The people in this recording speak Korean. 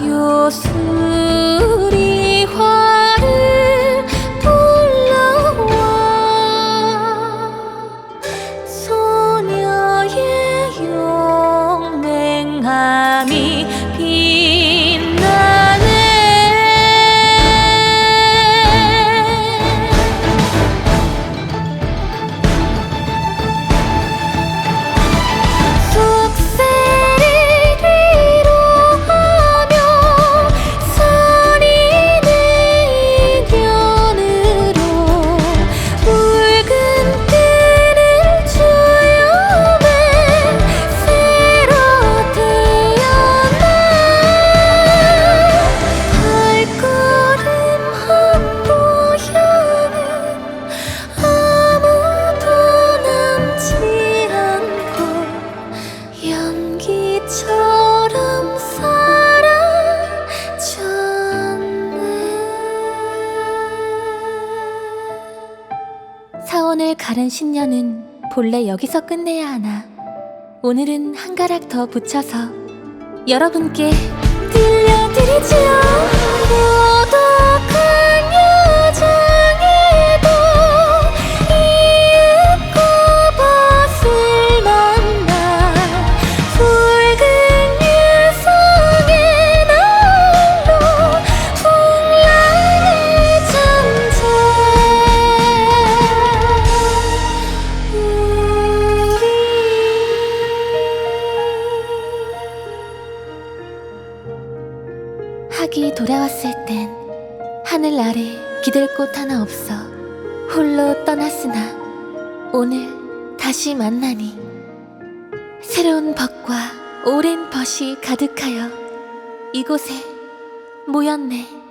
you're through. 사원을 가른 신녀는 본래 여기서 끝내야 하나. 오늘은 한 가락 더 붙여서 여러분께 들려드리지요 학이 돌아왔을 땐 하늘 아래 기댈 곳 하나 없어 홀로 떠났으나 오늘 다시 만나니 새로운 벗과 오랜 벗이 가득하여 이곳에 모였네.